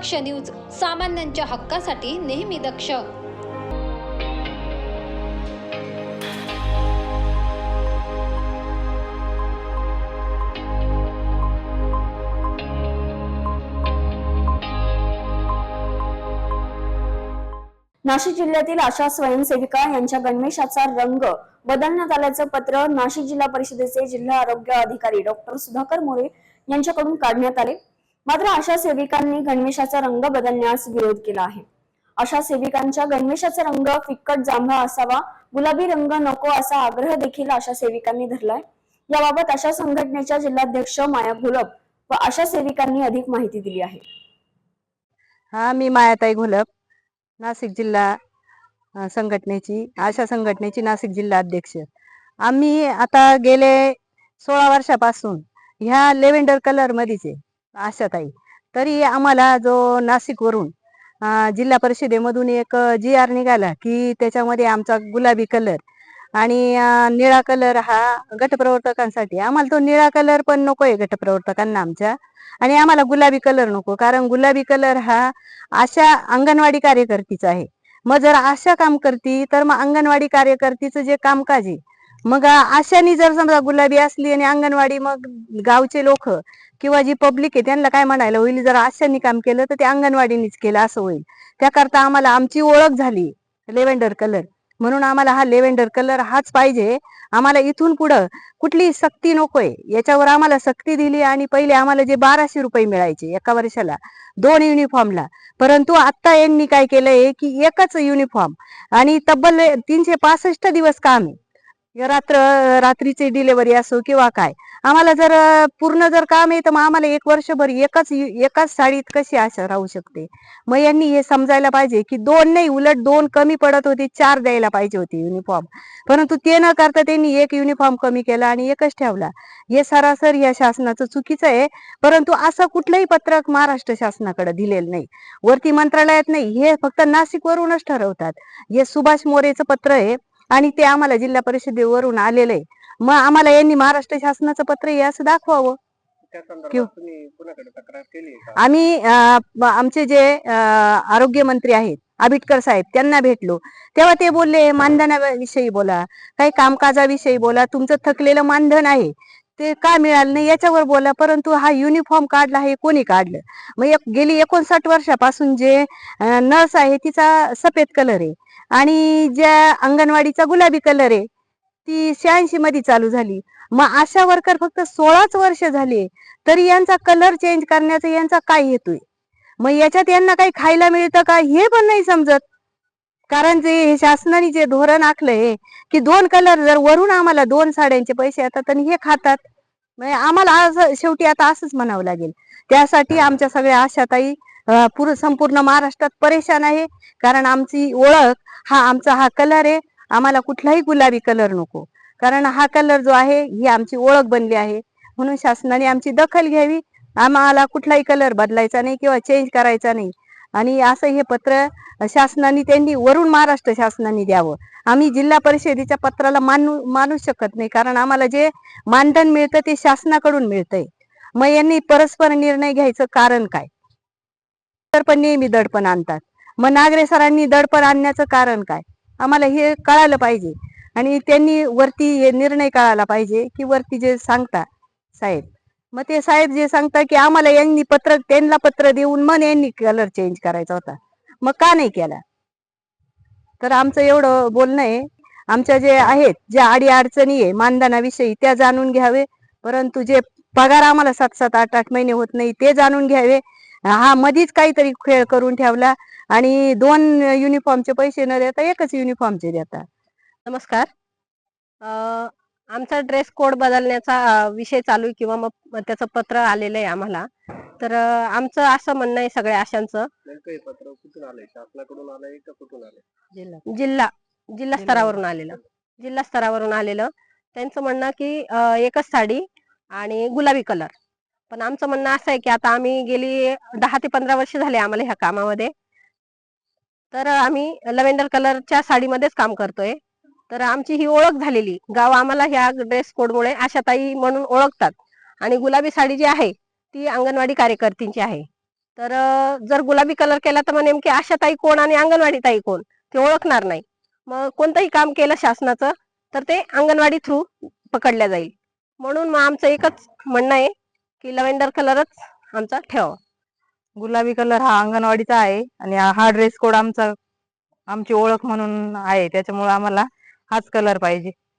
दक्ष news सामान्यांच्या हक्कासाठी नेहमी दक्ष. नाशिक जिल्ह्यातील आशा स्वयंसेविका यांच्या गणवेशाचा रंग बदलण्यात आल्याचं पत्र नाशिक जिल्हा परिषदेचे जिल्हा आरोग्य अधिकारी डॉक्टर सुधाकर मोरे यांच्याकडून काढण्यात आले. मात्र अशा सेविकांनी गणवेशाचा रंग बदलण्यास विरोध केला आहे. अशा सेविकांच्या गणवेशाचा रंग फिक्कट जांभळा असावा गुलाबी रंग नको असा आग्रह देखील अशा सेविकांनी धरलाय. याबाबत अशा संघटनेच्या जिल्हाध्यक्ष माया घोलप व अशा सेविकांनी अधिक माहिती दिली आहे. हा मी मायाताई घोलप नाशिक जिल्हा संघटनेची आशा संघटनेची नाशिक जिल्हा अध्यक्ष आम्ही आता गेले सोळा वर्षापासून ह्या लेव्हेंडर कलर मध्येच आहे आशाताई तरी आम्हाला जो नाशिकवरून जिल्हा परिषदेमधून एक जी आर निघाला की त्याच्यामध्ये आमचा गुलाबी कलर आणि निळा कलर हा गटप्रवर्तकांसाठी आम्हाला तो निळा कलर पण नको आहे गटप्रवर्तकांना आमच्या. आणि आम्हाला गुलाबी कलर नको कारण गुलाबी कलर हा आशा अंगणवाडी कार्यकर्तीचा आहे. मग जर आशा काम करती तर मग अंगणवाडी कार्यकर्तीचं जे कामकाज आहे मग आशानी जर समजा गुलाबी असली आणि अंगणवाडी मग गावचे लोक किंवा जी पब्लिक आहे त्यांना काय म्हणायला होईल? जर आशांनी काम केलं तर ते अंगणवाडीनीच केलं असं होईल. त्याकरता आम्हाला आमची ओळख झाली लेव्हेंडर कलर म्हणून आम्हाला हा लेव्हेंडर कलर हाच पाहिजे. आम्हाला इथून पुढं कुठली सक्ती नकोय. याच्यावर आम्हाला सक्ती दिली आणि पहिले आम्हाला जे बाराशे रुपये मिळायचे एका वर्षाला दोन युनिफॉर्मला परंतु आता यांनी काय केलंय की एकच युनिफॉर्म आणि तब्बल तीनशे पासष्ट दिवस काम आहे. रात्र रात्रीची डिलेवरी असो किंवा काय. आम्हाला जर पूर्ण जर काम आहे तर मग आम्हाला एक वर्षभर एकच यु- एकाच साडीत कशी आशा राहू शकते? मग यांनी हे समजायला पाहिजे की दोन नाही उलट दोन कमी पडत होते चार द्यायला पाहिजे होते युनिफॉर्म परंतु ते न करता त्यांनी एक युनिफॉर्म कमी केला आणि एकच ठेवला. हे सरासर या शासनाचं चुकीचं आहे परंतु असं कुठलंही पत्रक महाराष्ट्र शासनाकडे दिलेलं नाही. वरती मंत्रालयात नाही हे फक्त नाशिक वरूनच ठरवतात. हे सुभाष मोरेचं पत्र आहे आणि ते आम्हाला जिल्हा परिषदेवरून आलेलं आहे. मग आम्हाला यांनी महाराष्ट्र शासनाचं पत्र आहे असं दाखवावं? आम्ही आमचे जे आरोग्य मंत्री आहेत आबिटकर साहेब त्यांना भेटलो. तेव्हा ते बोलले मानधनाविषयी बोला काही कामकाजाविषयी बोला तुमचं थकलेलं मानधन आहे ते का मिळालं नाही याच्यावर बोला परंतु हा युनिफॉर्म काढला हे कोणी काढलं? मग एक गेली एकोणसाठ वर्षापासून जे नर्स आहे तिचा सफेद कलर आहे. आणि ज्या अंगणवाडीचा गुलाबी कलर आहे ती शहाऐंशी मध्ये चालू झाली. मग आशा वर्कर फक्त सोळाच वर्ष झाली तरी यांचा कलर चेंज करण्याचा यांचा काय हेतू आहे? मग याच्यात यांना काही खायला मिळतं का हे पण नाही समजत. कारण जे हे शासनाने जे धोरण आखलंय की दोन कलर जर वरून आम्हाला दोन साड्यांचे पैसे येतात आणि हे खातात म्हणजे आम्हाला असं शेवटी आता असंच म्हणावं लागेल. त्यासाठी आमच्या सगळ्या आशाताई पूर्ण संपूर्ण महाराष्ट्रात परेशान आहे. कारण आमची ओळख हा आमचा हा कलर आहे. आम्हाला कुठलाही गुलाबी कलर नको. कारण हा कलर जो आहे ही आमची ओळख बनली आहे. म्हणून शासनाने आमची दखल घ्यावी. आम्हाला कुठलाही कलर बदलायचा नाही किंवा चेंज करायचा नाही. आणि असं हे पत्र शासनाने त्यांनी वरून महाराष्ट्र शासनाने द्यावं. आम्ही जिल्हा परिषदेच्या पत्राला मानू मानू शकत नाही. कारण आम्हाला जे मानधन मिळतं ते शासनाकडून मिळतंय. मग यांनी परस्पर निर्णय घ्यायचं कारण काय? तर पण नेहमी दडपण आणतात. मग नागरे सरांनी दडपण आणण्याचं कारण काय? आम्हाला हे कळालं पाहिजे. आणि त्यांनी वरती हे निर्णय कळाला पाहिजे की वरती जे सांगता साहेब. मग ते साहेब जे सांगता की आम्हाला यांनी पत्र त्यांना पत्र देऊन मग यांनी कलर चेंज करायचा होता. मग का नाही केला? तर आमचं एवढं बोलणं आहे. आमच्या जे आहेत ज्या आडी अडचणी आहे मानधनाविषयी त्या जाणून घ्यावे. परंतु जे पगार आम्हाला सात सात आठ आठ महिने होत नाही ते जाणून घ्यावे. हा मधीच काहीतरी खेळ करून ठेवला आणि दोन युनिफॉर्मचे पैसे न देता एकच युनिफॉर्मचे देता नमस्कार. अ, आमचा ड्रेस कोड बदलण्याचा विषय चालू आहे किंवा मग त्याचं पत्र आलेलं आहे आम्हाला. तर आमचं असं म्हणणं आहे सगळ्या आशांचं नेमकं हे पत्र कुठून आलंय? शासनाकडून आलंय का कुठून आलंय? जिल्हा. जिल्हा. जिल्हा स्तरावरून आलेलं. जिल्हा स्तरावरून आलेलं. त्यांचं म्हणणं की एकच साडी आणि गुलाबी कलर पण आमचं म्हणणं असं आहे की आता आम्ही गेली दहा ते पंधरा वर्ष झाले आम्हाला ह्या कामामध्ये. तर आम्ही लव्हेंडर कलरच्या साडीमध्येच काम करतोय. तर आमची ही ओळख झालेली. गाव आम्हाला ह्या ड्रेस कोडमुळे आशाताई म्हणून ओळखतात. आणि गुलाबी साडी जी आहे ती अंगणवाडी कार्यकर्तींची आहे. तर जर गुलाबी कलर केला तर मग नेमकी आशाताई कोण आणि अंगणवाडी ताई कोण? ते ओळखणार नाही. मग कोणतंही काम केलं शासनाचं तर ते अंगणवाडी थ्रू पकडल्या जाईल. म्हणून मग आमचं एकच म्हणणं आहे की लव्हेंडर कलरच आमचा ठेवा गुलाबी कलर हा अंगणवाडीचा आहे आणि हा ड्रेस कोड आमचा आमची ओळख म्हणून आहे. त्याच्यामुळे आम्हाला हाच कलर पाहिजे.